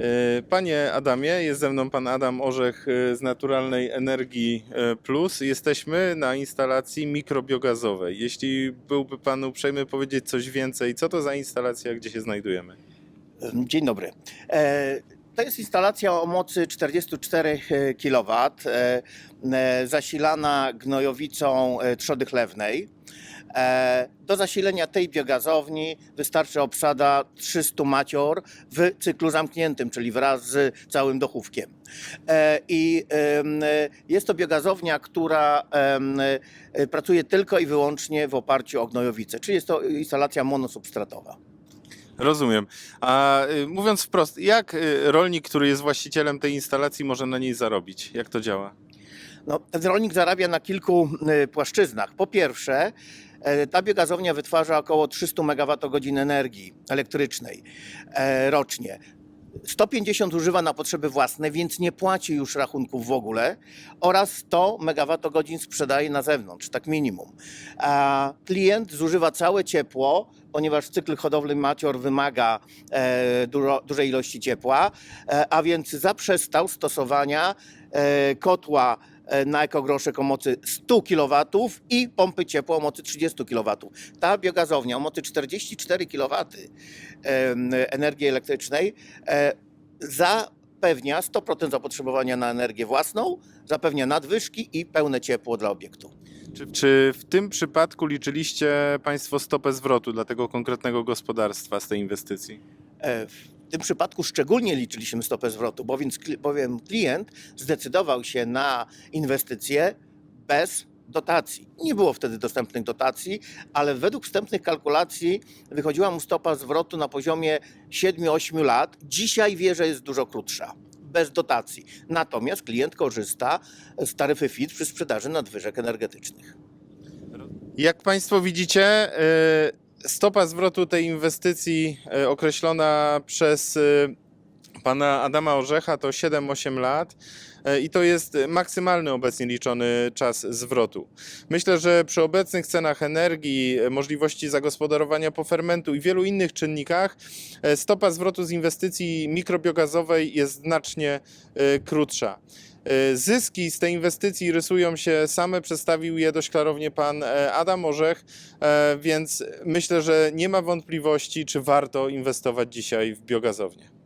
E, Panie Adamie, jest ze mną pan Adam Orzech e, z Naturalnej Energii e, Plus. Jesteśmy na instalacji mikrobiogazowej. Jeśli byłby pan uprzejmy powiedzieć coś więcej, co to za instalacja, gdzie się znajdujemy? Dzień dobry. To jest instalacja o mocy 44 kW, e, e, zasilana gnojowicą e, trzody chlewnej. E, Do zasilenia tej biogazowni wystarczy obsada 300 macior w cyklu zamkniętym, czyli wraz z całym dochówkiem. E, I e, jest to biogazownia, która e, pracuje tylko i wyłącznie w oparciu o gnojowicę, czyli jest to instalacja monosubstratowa. Rozumiem. A y, mówiąc wprost, jak y, rolnik, który jest właścicielem tej instalacji, może na niej zarobić? Jak to działa? No, rolnik zarabia na kilku y, płaszczyznach. Po pierwsze, e, ta biogazownia wytwarza około 300 MWh energii elektrycznej e, rocznie. 150 używa na potrzeby własne, więc nie płaci już rachunków w ogóle oraz 100 MWh sprzedaje na zewnątrz, tak minimum. A klient zużywa całe ciepło, ponieważ cykl hodowli macior wymaga e, dużo, dużej ilości ciepła, e, a więc zaprzestał stosowania e, kotła na ekogroszek o mocy 100 kW i pompy ciepła o mocy 30 kW. Ta biogazownia o mocy 44 kW energii elektrycznej e, zapewnia 100% zapotrzebowania na energię własną, zapewnia nadwyżki i pełne ciepło dla obiektu. Czy, czy w tym przypadku liczyliście Państwo stopę zwrotu dla tego konkretnego gospodarstwa z tej inwestycji? W tym przypadku szczególnie liczyliśmy stopę zwrotu, bowiem klient zdecydował się na inwestycje bez dotacji. Nie było wtedy dostępnych dotacji, ale według wstępnych kalkulacji wychodziła mu stopa zwrotu na poziomie 7-8 lat. Dzisiaj wie, że jest dużo krótsza. Bez dotacji. Natomiast klient korzysta z taryfy FIT przy sprzedaży nadwyżek energetycznych. Jak Państwo widzicie, y, stopa zwrotu tej inwestycji y, określona przez y, pana Adama Orzecha to 7-8 lat y, i to jest maksymalny obecnie liczony czas zwrotu. Myślę, że przy obecnych cenach energii, y, możliwości zagospodarowania pofermentu i wielu innych czynnikach y, stopa zwrotu z inwestycji mikrobiogazowej jest znacznie krótsza. Zyski z tej inwestycji rysują się same, przedstawił je dość klarownie pan e, Adam Orzech, e, więc myślę, że nie ma wątpliwości, czy warto inwestować dzisiaj w biogazownię.